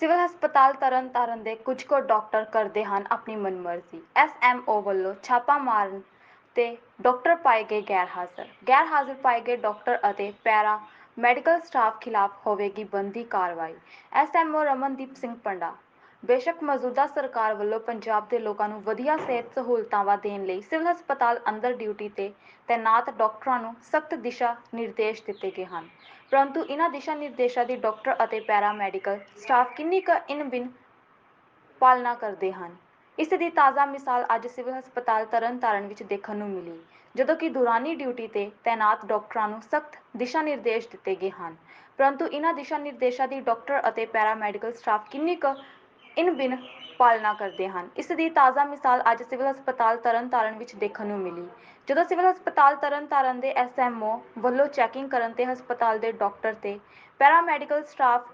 Civil ਹਸਪਤਾਲ ਤਰਨਤਾਰਨ ਦੇ ਕੁਝ ਕੁ ਡਾਕਟਰ ਕਰਦੇ ਹਨ ਆਪਣੀ ਮਨਮਰਜ਼ੀ। ਐਸਐਮਓ ਵੱਲੋਂ ਛਾਪਾ ਮਾਰਨ ਤੇ ਡਾਕਟਰ ਪਾਏ ਗਏ ਗੈਰ ਹਾਜ਼ਰ ਗੈਰ ਹਾਜ਼ਰ ਪਾਏ ਗਏ ਡਾਕਟਰ ਅਤੇ ਪੈਰਾ ਮੈਡੀਕਲ ਸਟਾਫ ਖਿਲਾਫ ਹੋਵੇਗੀ ਬੰਦੀ ਕਾਰਵਾਈ। ਐਸਐਮਓ ਰਮਨਦੀਪ ਸਿੰਘ ਪੰਡਾ ਬੇਸ਼ੱਕ ਮੌਜੂਦਾ ਸਰਕਾਰ ਵੱਲੋਂ ਪੰਜਾਬ ਦੇ ਲੋਕਾਂ ਨੂੰ ਵਧੀਆ ਸਿਹਤ ਸਹੂਲਤਾਂ ਦੇਣ ਲਈ ਸਿਵਲ ਹਸਪਤਾਲ ਅੰਦਰ ਡਿਊਟੀ ਤੇ ਤੈਨਾਤ ਡਾਕਟਰਾਂ ਨੂੰ ਸਖਤ ਦਿਸ਼ਾ ਨਿਰਦੇਸ਼ ਦਿੱਤੇ ਗਏ ਹਨ। ਪਰੰਤੂ ਇਹਨਾਂ ਦਿਸ਼ਾ ਨਿਰਦੇਸ਼ਾਂ ਦੀ ਡਾਕਟਰ ਅਤੇ ਪੈਰਾ ਮੈਡੀਕਲ ਸਟਾਫ ਕਿੰਨੀ ਕੁ ਇਨ ਪਾਲਣਾ ਕਰਦੇ ਹਨ? ਇਸ ਦੀ ਤਾਜ਼ਾ ਮਿਸਾਲ ਅੱਜ ਸਿਵਲ ਹਸਪਤਾਲ ਤਰਨਤਾਰਨ ਵਿੱਚ ਦੇਖਣ ਨੂੰ ਮਿਲੀ, ਜਦੋਂ ਕਿ ਦੌਰਾਨੀ ਡਿਊਟੀ ਤੇ ਤੈਨਾਤ ਡਾਕਟਰਾਂ ਨੂੰ ਸਖਤ ਦਿਸ਼ਾ ਨਿਰਦੇਸ਼ ਦਿੱਤੇ ਗਏ ਹਨ। ਪਰੰਤੂ ਇਹਨਾਂ ਦਿਸ਼ਾ ਨਿਰਦੇਸ਼ਾਂ ਦੀ ਡਾਕਟਰ ਅਤੇ ਪੈਰਾ ਮੈਡੀਕਲ ਸਟਾਫ ਕਿੰਨੀ ਕੁ ਇਨ ਬਿਨ ਪਾਲਣਾ ਕਰਦੇ ਹਨ। ਇਸ ਦੀ ਤਾਜ਼ਾ ਮਿਸਾਲ ਅੱਜ ਸਿਵਲ ਹਸਪਤਾਲ ਤਰਨਤਾਰਨ ਵਿੱਚ ਦੇਖਣ ਨੂੰ ਮਿਲੀ। ਜਦੋਂ ਸਿਵਲ ਹਸਪਤਾਲ ਤਰਨਤਾਰਨ ਦੇ ਐਸਐਮਓ ਵੱਲੋਂ ਚੈਕਿੰਗ ਕਰਨ ਤੇ ਹਸਪਤਾਲ ਦੇ ਡਾਕਟਰ ਤੇ ਪੈਰਾ ਸਟਾਫ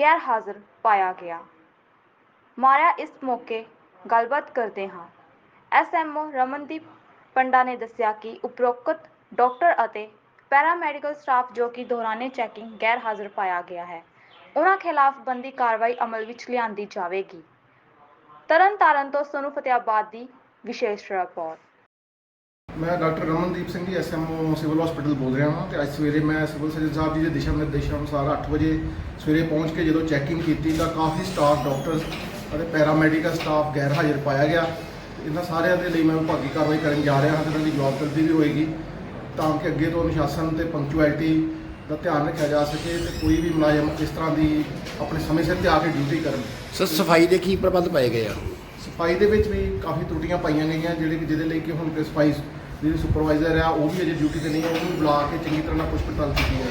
ਗੈਰ ਹਾਜ਼ਰ ਪਾਇਆ ਗਿਆ। ਮਾਰਿਆ ਇਸ ਮੌਕੇ ਗੱਲਬਾਤ ਕਰਦੇ ਹਾਂ। ਐਸਐਮਓ ਰਮਨਦੀਪ ਪੰਡਾ ਨੇ ਦੱਸਿਆ ਕਿ ਉਪਰੋਕਤ ਡਾਕਟਰ ਅਤੇ ਪੈਰਾਮੈਡੀਕਲ ਸਟਾਫ ਜੋ ਕਿ ਦੌਰਾਨੇ ਚੈਕਿੰਗ ਗੈਰ ਹਾਜ਼ਰ ਪਾਇਆ ਗਿਆ ਹੈ। ਉਹਨਾਂ ਖਿਲਾਫ ਬੰਦੀ ਕਾਰਵਾਈ ਅਮਲ ਵਿੱਚ ਲਿਆਂਦੀ ਜਾਵੇਗੀ। ਤਰਨਤਾਰਨ ਤੋਂ ਸੋਨੂ ਫਤਿਆਬਾਦ ਦੀ ਵਿਸ਼ੇਸ਼ ਰਿਪੋਰਟ। ਮੈਂ doctor Ramandeep Singh ji SMO civil hospital ਬੋਲ ਰਿਹਾ ਹਾਂ ਤੇ ਅੱਜ ਸਵੇਰੇ ਮੈਂ ਸਿਵਲ ਸਰਜਨ ਸਾਹਿਬ ਜੀ ਦੇ ਦਿਸ਼ਾ ਨਿਰਦੇਸ਼ਾਂ ਅਨੁਸਾਰ 8 ਵਜੇ ਸਵੇਰੇ ਪਹੁੰਚ ਕੇ ਜਦੋਂ ਚੈਕਿੰਗ ਕੀਤੀ ਤਾਂ ਕਾਫੀ ਸਟਾਫ ਡਾਕਟਰਸ ਅਤੇ ਪੈਰਾਮੈਡੀਕਲ ਸਟਾਫ ਗੈਰ ਹਾਜ਼ਰ ਪਾਇਆ ਗਿਆ। ਇਹਨਾਂ ਸਾਰਿਆਂ ਦੇ ਲਈ ਮੈਂ ਵਿਭਾਗੀ ਕਾਰਵਾਈ ਕਰਨ ਜਾ ਰਿਹਾ ਹਾਂ ਤੇ ਇਹਨਾਂ ਦੀ ਜਵਾਬਦਰੀ ਵੀ ਹੋਏਗੀ ਤਾਂ ਕਿ ਅੱਗੇ ਤੋਂ ਅਨੁਸ਼ਾਸਨ ਤੇ ਪੰਕਚੁਅਲਿਟੀ ਦਾ ਧਿਆਨ ਰੱਖਿਆ ਜਾ ਸਕੇ ਤੇ ਕੋਈ ਵੀ ਮੁਲਾਜ਼ਮ ਇਸ ਤਰ੍ਹਾਂ ਦੀ ਆਪਣੇ ਸਮੇਂ ਸਿਰ ਤੇ ਆ ਕੇ ਡਿਊਟੀ ਕਰਨ। ਸਰ ਸਫ਼ਾਈ ਦੇ ਕੀ ਪ੍ਰਬੰਧ ਪਾਏ ਗਏ ਆ? ਸਫ਼ਾਈ ਦੇ ਵਿੱਚ ਵੀ ਕਾਫੀ ਤਰੁੱਟੀਆਂ ਪਾਈਆਂ ਗਈਆਂ ਜਿਹੜੇ ਕਿ ਜਿਹਦੇ ਲਈ ਕਿ ਹੁਣ ਤੇ ਸਫ਼ਾਈ ਜਿਹੜੀ ਸੁਪਰਵਾਈਜ਼ਰ ਆ ਉਹ ਵੀ ਅਜੇ ਡਿਊਟੀ ਤੇ ਨਹੀਂ ਹੈ ਉਹਨੂੰ ਬੁਲਾ ਕੇ ਚੰਗੀ ਤਰ੍ਹਾਂ ਨਾਲ ਪੁੱਛ ਪੜਤਾਲ ਕੀਤੀ ਹੈ